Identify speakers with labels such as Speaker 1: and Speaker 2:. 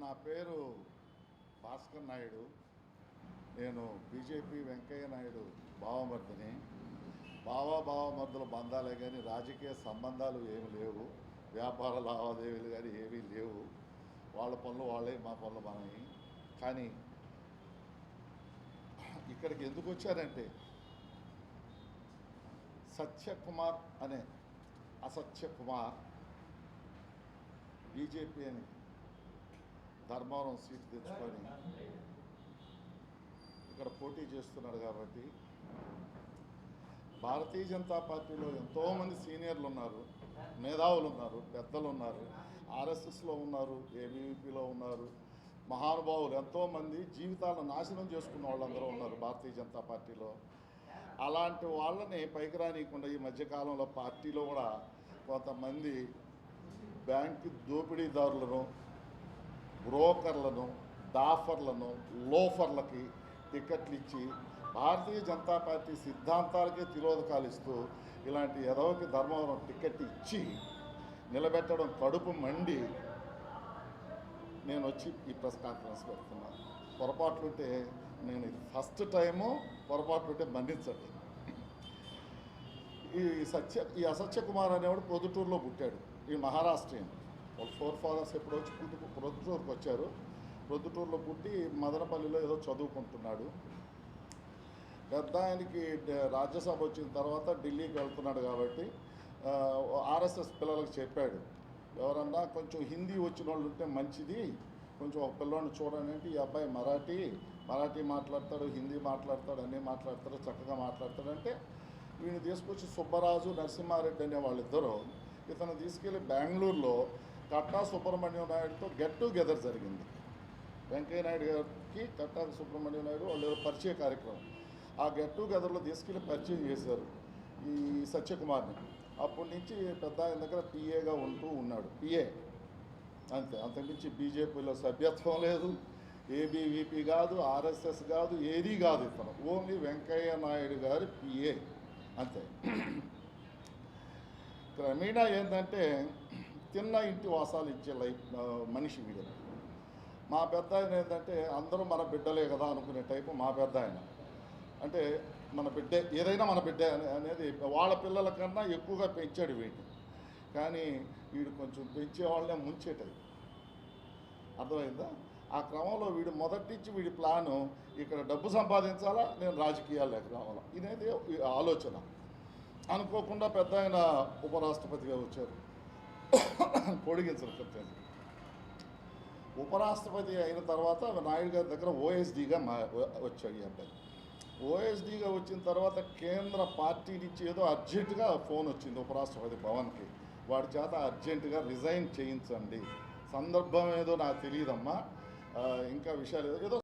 Speaker 1: నా పేరు భాస్కర్ నాయుడు. నేను బీజేపీ వెంకయ్య నాయుడు భావమర్దిని బావా భావమర్దుల బంధాలే కానీ రాజకీయ సంబంధాలు ఏమి లేవు. వ్యాపార లావాదేవీలు కానీ ఏమీ లేవు. వాళ్ళ పనులు వాళ్ళే మా పనులు మనవి. కానీ ఇక్కడికి ఎందుకు వచ్చారంటే సత్యకుమార్ అనే అసత్య కుమార్ బీజేపీ అని ధర్మవరం సీట్ తెచ్చుకొని ఇక్కడ పోటీ చేస్తున్నాడు కాబట్టి భారతీయ జనతా పార్టీలో ఎంతోమంది సీనియర్లు ఉన్నారు మేధావులు ఉన్నారు పెద్దలు ఉన్నారు ఆర్ఎస్ఎస్లో ఉన్నారు ఏబీవీపీలో ఉన్నారు మహానుభావులు ఎంతోమంది జీవితాలను నాశనం చేసుకున్న వాళ్ళందరూ ఉన్నారు భారతీయ జనతా పార్టీలో. అలాంటి వాళ్ళని పైకి రానియకుండా ఈ మధ్యకాలంలో పార్టీలో కూడా కొంతమంది బ్యాంకు దోపిడీదారులను బ్రోకర్లను డాఫర్లను లోఫర్లకి టికెట్లు ఇచ్చి భారతీయ జనతా పార్టీ సిద్ధాంతాలకే తిరోధకాలు ఇస్తూ ఇలాంటి ఎదవకి ధర్మవరం టికెట్ ఇచ్చి నిలబెట్టడం కడుపు మండి నేను వచ్చి ఈ ప్రెస్ కాన్ఫరెన్స్ పెడుతున్నాను పొరపాట్లుంటే నేను ఫస్ట్ టైము పొరపాట్లుంటే మన్నించండి. ఈ సత్య ఈ అసత్య కుమార్ అనేవాడు పొద్దుటూరులో పుట్టాడు. ఈ మహారాష్ట్రీయన్ వాళ్ళ ఫోర్ ఫాదర్స్ ఎప్పుడు వచ్చి పుట్టి ప్రొద్దుటూరుకు వచ్చారు. ప్రొద్దుటూరులో పుట్టి మదనపల్లిలో ఏదో చదువుకుంటున్నాడు. పెద్ద ఆయనకి రాజ్యసభ వచ్చిన తర్వాత ఢిల్లీకి వెళ్తున్నాడు కాబట్టి ఆర్ఎస్ఎస్ పిల్లలకు చెప్పాడు. ఎవరన్నా కొంచెం హిందీ వచ్చిన వాళ్ళు ఉంటే మంచిది. కొంచెం ఒక పిల్లోడిని చూడండి అంటే ఈ అబ్బాయి మరాఠీ మరాఠీ మాట్లాడతాడు హిందీ మాట్లాడతాడు అన్నీ మాట్లాడతాడు చక్కగా మాట్లాడతాడు అంటే వీడిని తీసుకొచ్చి సుబ్బరాజు నరసింహారెడ్డి అనే వాళ్ళిద్దరూ ఇతను తీసుకెళ్ళి బెంగళూరులో కట్టా సుబ్రహ్మణ్యం నాయుడుతో గెట్ టుగెదర్ జరిగింది. వెంకయ్య నాయుడు గారికి కట్టా సుబ్రహ్మణ్యం నాయుడు వాళ్ళు పరిచయ కార్యక్రమం. ఆ గెట్ టుగెదర్లో తీసుకెళ్ళి పరిచయం చేశారు ఈ సత్యకుమార్ని. అప్పటి నుంచి పెద్ద ఆయన దగ్గర పిఏగా ఉంటూ ఉన్నాడు. పిఏ అంతే అంతకుమించి బీజేపీలో సభ్యత్వం లేదు. ఏబీవీపీ కాదు ఆర్ఎస్ఎస్ కాదు ఏదీ కాదు ఇతను ఓన్లీ వెంకయ్య నాయుడు గారి పిఏ అంతే. క్రమేణా ఏంటంటే తిన్న ఇంటి వాసాలు ఇచ్చే లైఫ్ మనిషి వీడు. మా పెద్ద ఆయన ఏంటంటే అందరూ మన బిడ్డలే కదా అనుకునే టైపు మా పెద్ద ఆయన అంటే మన బిడ్డే ఏదైనా మన బిడ్డే అనేది వాళ్ళ పిల్లల కన్నా ఎక్కువగా పెంచాడు వీటిని కానీ వీడు కొంచెం పెంచే ముంచేటది ముంచే టైపు. అర్థమైందా? ఆ క్రమంలో వీడు మొదటి నుంచి వీడి ప్లాను ఇక్కడ డబ్బు సంపాదించాలా నేను రాజకీయాలు రావాలా ఇదేది ఆలోచన. అనుకోకుండా పెద్ద ఆయన ఉపరాష్ట్రపతిగా వచ్చారు. పొడిగించరు కృత్యం ఉపరాష్ట్రపతి అయిన తర్వాత నాయుడు గారి దగ్గర ఓఎస్డీగా మా వచ్చాడు ఈ అబ్బాయి. ఓఎస్డీగా వచ్చిన తర్వాత కేంద్ర పార్టీ నుంచి ఏదో అర్జెంటుగా ఫోన్ వచ్చింది ఉపరాష్ట్రపతి భవన్కి. వాడి చేత అర్జెంటుగా రిజైన్ చేయించండి. సందర్భం ఏదో నాకు తెలియదమ్మా. ఇంకా విషయాలు ఏదో